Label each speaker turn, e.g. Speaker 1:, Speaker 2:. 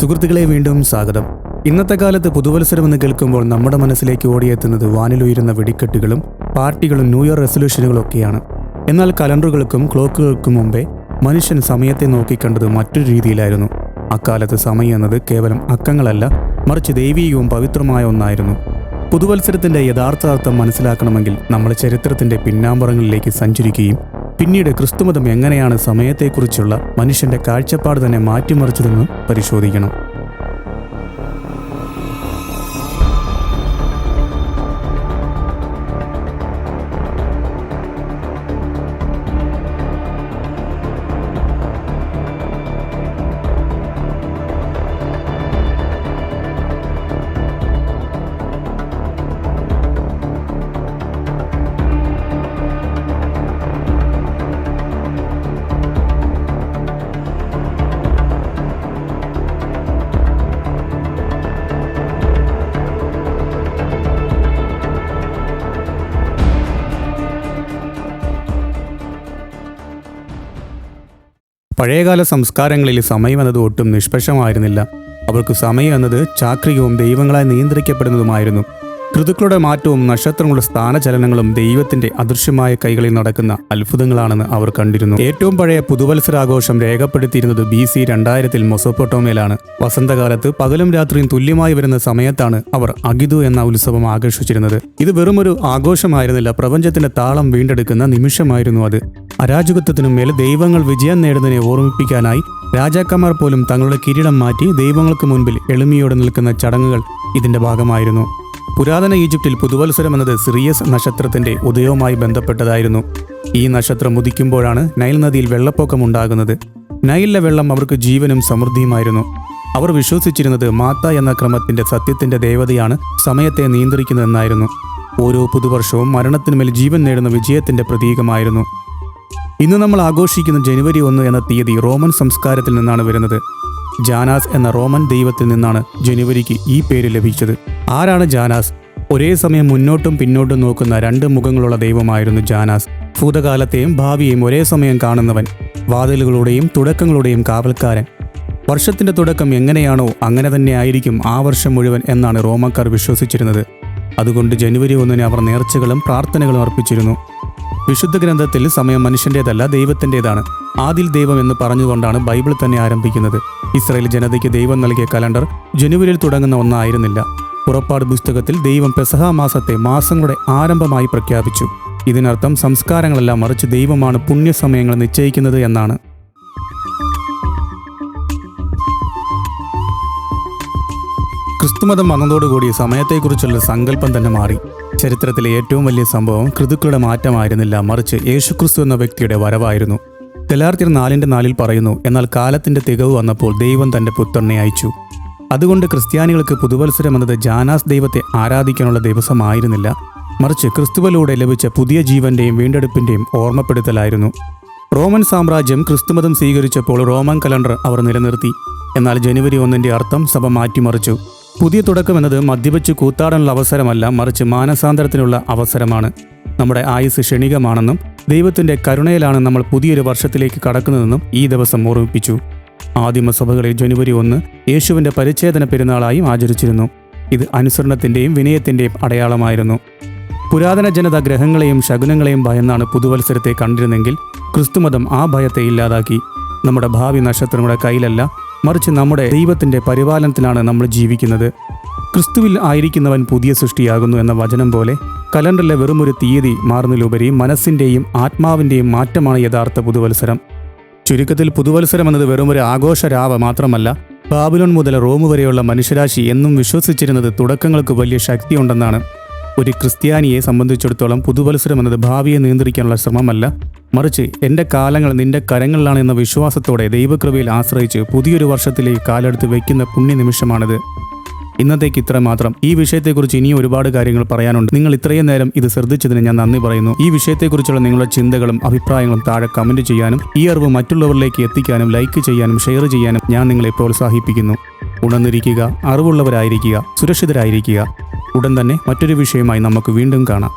Speaker 1: സുഹൃത്തുക്കളെ വീണ്ടും സ്വാഗതം. ഇന്നത്തെ കാലത്ത് പുതുവത്സരം എന്ന് കേൾക്കുമ്പോൾ നമ്മുടെ മനസ്സിലേക്ക് ഓടിയെത്തുന്നത് വാനിലുയരുന്ന വെടിക്കെട്ടുകളും പാർട്ടികളും ന്യൂ ഇയർ റെസൊല്യൂഷനുകളും ഒക്കെയാണ്. എന്നാൽ കലണ്ടറുകൾക്കും ക്ലോക്കുകൾക്കും മുമ്പേ മനുഷ്യൻ സമയത്തെ നോക്കിക്കണ്ടത് മറ്റൊരു രീതിയിലായിരുന്നു. അക്കാലത്ത് സമയം എന്നത് കേവലം അക്കങ്ങളല്ല മറിച്ച് ദൈവീകവും പവിത്രമായ ഒന്നായിരുന്നു. പുതുവത്സരത്തിന്റെ യഥാർത്ഥാർത്ഥം മനസ്സിലാക്കണമെങ്കിൽ നമ്മൾ ചരിത്രത്തിന്റെ പിന്നാമ്പുറങ്ങളിലേക്ക് സഞ്ചരിക്കുകയും പിന്നീട് ക്രിസ്തുമതം എങ്ങനെയാണ് സമയത്തെക്കുറിച്ചുള്ള മനുഷ്യന്റെ കാഴ്ചപ്പാട് തന്നെ മാറ്റിമറിച്ചതെന്ന് പരിശോധിക്കണം. പഴയകാല സംസ്കാരങ്ങളിൽ സമയം എന്നത് ഒട്ടും നിഷ്പക്ഷമായിരുന്നില്ല. അവർക്ക് സമയം എന്നത് ചാക്രികവും ദൈവങ്ങളായി നിയന്ത്രിക്കപ്പെടുന്നതുമായിരുന്നു. ഋതുക്കളുടെ മാറ്റവും നക്ഷത്രങ്ങളുടെ സ്ഥാനചലനങ്ങളും ദൈവത്തിന്റെ അദൃശ്യമായ കൈകളിൽ നടക്കുന്ന അത്ഭുതങ്ങളാണെന്ന് അവർ കണ്ടിരുന്നു. ഏറ്റവും പഴയ പുതുവത്സരാഘോഷം രേഖപ്പെടുത്തിയിരുന്നത് ബി സി രണ്ടായിരത്തിൽ മൊസോപ്പൊട്ടോമയിലാണ് വസന്തകാലത്ത് പകലും രാത്രിയും തുല്യമായി വരുന്ന സമയത്താണ് അവർ അഗിതു എന്ന ഉത്സവം ആഘോഷിച്ചിരുന്നത്. ഇത് വെറുമൊരു ആഘോഷമായിരുന്നില്ല പ്രപഞ്ചത്തിന്റെ താളം വീണ്ടെടുക്കുന്ന നിമിഷമായിരുന്നു അത്. അരാജകത്വത്തിനും മേൽ ദൈവങ്ങൾ വിജയം നേടുന്നതിനെ ഓർമ്മിപ്പിക്കാനായി രാജാക്കന്മാർ പോലും തങ്ങളുടെ കിരീടം മാറ്റി ദൈവങ്ങൾക്ക് മുൻപിൽ എളിമയോടെ നിൽക്കുന്ന ചടങ്ങുകൾ ഇതിന്റെ ഭാഗമായിരുന്നു. പുരാതന ഈജിപ്തിൽ പുതുവത്സരം എന്നത് സിറിയസ് നക്ഷത്രത്തിന്റെ ഉദയവുമായി ബന്ധപ്പെട്ടതായിരുന്നു. ഈ നക്ഷത്രം ഉദിക്കുമ്പോഴാണ് നൈൽ നദിയിൽ വെള്ളപ്പൊക്കം ഉണ്ടാകുന്നത്. നൈലിലെ വെള്ളം അവർക്ക് ജീവനും സമൃദ്ധിയുമായിരുന്നു. അവർ വിശ്വസിച്ചിരുന്നത് മാത്ത എന്ന ക്രമത്തിന്റെ സത്യത്തിന്റെ ദേവതയാണ് സമയത്തെ നിയന്ത്രിക്കുന്നതെന്നായിരുന്നു. ഓരോ പുതുവർഷവും മരണത്തിനുമേൽ ജീവൻ നേടുന്ന വിജയത്തിന്റെ പ്രതീകമായിരുന്നു. ഇന്ന് നമ്മൾ ആഘോഷിക്കുന്ന ജനുവരി ഒന്ന് എന്ന തീയതി റോമൻ സംസ്കാരത്തിൽ നിന്നാണ് വരുന്നത്. ജാനാസ് എന്ന റോമൻ ദൈവത്തിൽ നിന്നാണ് ജനുവരിക്ക് ഈ പേര് ലഭിച്ചത്. ആരാണ് ജാനാസ്? ഒരേ സമയം മുന്നോട്ടും പിന്നോട്ടും നോക്കുന്ന രണ്ട് മുഖങ്ങളുള്ള ദൈവമായിരുന്നു ജാനാസ്. ഭൂതകാലത്തെയും ഭാവിയെയും ഒരേ സമയം കാണുന്നവൻ വാതിലുകളുടെയും തുടക്കങ്ങളുടെയും കാവൽക്കാരൻ. വർഷത്തിന്റെ തുടക്കം എങ്ങനെയാണോ അങ്ങനെ തന്നെ ആയിരിക്കും ആ വർഷം മുഴുവൻ എന്നാണ് റോമക്കാർ വിശ്വസിച്ചിരുന്നത്. അതുകൊണ്ട് ജനുവരി ഒന്നിന് അവർ നേർച്ചകളും പ്രാർത്ഥനകളും അർപ്പിച്ചിരുന്നു. വിശുദ്ധ ഗ്രന്ഥത്തിൽ സമയം മനുഷ്യന്റേതല്ല ദൈവത്തിന്റെതാണ് ആദിൽ ദൈവം എന്ന് പറഞ്ഞുകൊണ്ടാണ് ബൈബിൾ തന്നെ ആരംഭിക്കുന്നത്. ഇസ്രായേൽ ജനതയ്ക്ക് ദൈവം നൽകിയ കലണ്ടർ ജനുവരിയിൽ തുടങ്ങുന്ന ഒന്നായിരുന്നില്ല. പുറപ്പാട് പുസ്തകത്തിൽ ദൈവം പെസഹ മാസത്തെ മാസങ്ങളുടെ ആരംഭമായി പ്രഖ്യാപിച്ചു. ഇതിനർത്ഥം സംസ്കാരങ്ങളെല്ലാം മറിച്ച് ദൈവമാണ് പുണ്യസമയങ്ങൾ നിശ്ചയിക്കുന്നത് എന്നാണ്. ക്രിസ്തുമതം വന്നതോടുകൂടി സമയത്തെക്കുറിച്ചുള്ള സങ്കല്പം തന്നെ മാറി. ചരിത്രത്തിലെ ഏറ്റവും വലിയ സംഭവം കൃതുക്കളുടെ മാറ്റമായിരുന്നില്ല. മറിച്ച് യേശുക്രിസ്തു എന്ന വ്യക്തിയുടെ വരവായിരുന്നു. ഗലാർത്തിയർ നാലിന്റെ നാലിൽ പറയുന്നു എന്നാൽ കാലത്തിന്റെ തികവ് വന്നപ്പോൾ ദൈവം തന്റെ പുത്രനെ അയച്ചു. അതുകൊണ്ട് ക്രിസ്ത്യാനികൾക്ക് പുതുവത്സരം എന്നത് ജാനാസ് ദൈവത്തെ ആരാധിക്കാനുള്ള ദിവസമായിരുന്നില്ല. മറിച്ച് ക്രിസ്തുവിലൂടെ ലഭിച്ച പുതിയ ജീവന്റെയും വീണ്ടെടുപ്പിന്റെയും ഓർമ്മപ്പെടുത്തലായിരുന്നു. റോമൻ സാമ്രാജ്യം ക്രിസ്തുമതം സ്വീകരിച്ചപ്പോൾ റോമൻ കലണ്ടർ അവർ നിലനിർത്തി. എന്നാൽ ജനുവരി ഒന്നിന്റെ അർത്ഥം സഭ മാറ്റിമറിച്ചു. പുതിയ തുടക്കം എന്നത് മദ്യപിച്ച് കൂത്താടാനുള്ള അവസരമല്ല മറിച്ച് മാനസാന്തരത്തിനുള്ള അവസരമാണ്. നമ്മുടെ ആയുസ് ക്ഷണികമാണെന്നും ദൈവത്തിന്റെ കരുണയിലാണ് നമ്മൾ പുതിയൊരു വർഷത്തിലേക്ക് കടക്കുന്നതെന്നും ഈ ദിവസം ഓർമ്മിപ്പിച്ചു. ആദിമസഭകളിൽ ജനുവരി ഒന്ന് യേശുവിന്റെ പരിച്ഛേദന പെരുന്നാളായും ആചരിച്ചിരുന്നു. ഇത് അനുസരണത്തിന്റെയും വിനയത്തിന്റെയും അടയാളമായിരുന്നു. പുരാതന ജനത ഗ്രഹങ്ങളെയും ശകുനങ്ങളെയും ഭയന്നാണ് പുതുവത്സരത്തെ കണ്ടിരുന്നെങ്കിൽ ക്രിസ്തുമതം ആ ഭയത്തെ ഇല്ലാതാക്കി. നമ്മുടെ ഭാവി നക്ഷത്രങ്ങളുടെ കയ്യിലല്ല മറിച്ച് നമ്മുടെ ദൈവത്തിന്റെ പരിപാലനത്തിലാണ് നമ്മൾ ജീവിക്കുന്നത്. ക്രിസ്തുവിൽ ആയിരിക്കുന്നവൻ പുതിയ സൃഷ്ടിയാകുന്നു എന്ന വചനം പോലെ കലണ്ടറിലെ വെറുമൊരു തീയതി മാറുന്നതിലുപരി മനസ്സിന്റെയും ആത്മാവിന്റെയും മാറ്റമാണ് യഥാർത്ഥ പുതുവത്സരം. ചുരുക്കത്തിൽ പുതുവത്സരം എന്നത് വെറുമൊരു ആഘോഷരാവ മാത്രമല്ല ബാബുലോൺ മുതൽ റോം വരെയുള്ള മനുഷ്യരാശി എന്നും വിശ്വസിച്ചിരുന്നത് തുടക്കങ്ങൾക്ക് വലിയ ശക്തിയുണ്ടെന്നാണ്. ഒരു ക്രിസ്ത്യാനിയെ സംബന്ധിച്ചിടത്തോളം പുതുവത്സരം എന്നത് ഭാവിയെ നിയന്ത്രിക്കാനുള്ള ശ്രമമല്ല മറിച്ച് എന്റെ കാലങ്ങൾ നിന്റെ കരങ്ങളിലാണ് എന്ന വിശ്വാസത്തോടെ ദൈവകൃപയിൽ ആശ്രയിച്ച് പുതിയൊരു വർഷത്തിലേ കാലെടുത്ത് വയ്ക്കുന്ന പുണ്യനിമിഷമാണിത്. ഇന്നത്തേക്ക് ഇത്ര മാത്രം. ഈ വിഷയത്തെക്കുറിച്ച് ഇനിയും ഒരുപാട് കാര്യങ്ങൾ പറയാനുണ്ട്. നിങ്ങൾ ഇത്രയും നേരം ഇത് ശ്രദ്ധിച്ചതിന് ഞാൻ നന്ദി പറയുന്നു. ഈ വിഷയത്തെക്കുറിച്ചുള്ള നിങ്ങളുടെ ചിന്തകളും അഭിപ്രായങ്ങളും താഴെ കമന്റ് ചെയ്യാനും ഈ അറിവ് മറ്റുള്ളവരിലേക്ക് എത്തിക്കാനും ലൈക്ക് ചെയ്യാനും ഷെയർ ചെയ്യാനും ഞാൻ നിങ്ങളെ പ്രോത്സാഹിപ്പിക്കുന്നു. ഉണർന്നിരിക്കുക അറിവുള്ളവരായിരിക്കുക സുരക്ഷിതരായിരിക്കുക. ഉടൻ തന്നെ മറ്റൊരു വിഷയമായി നമുക്ക് വീണ്ടും കാണാം.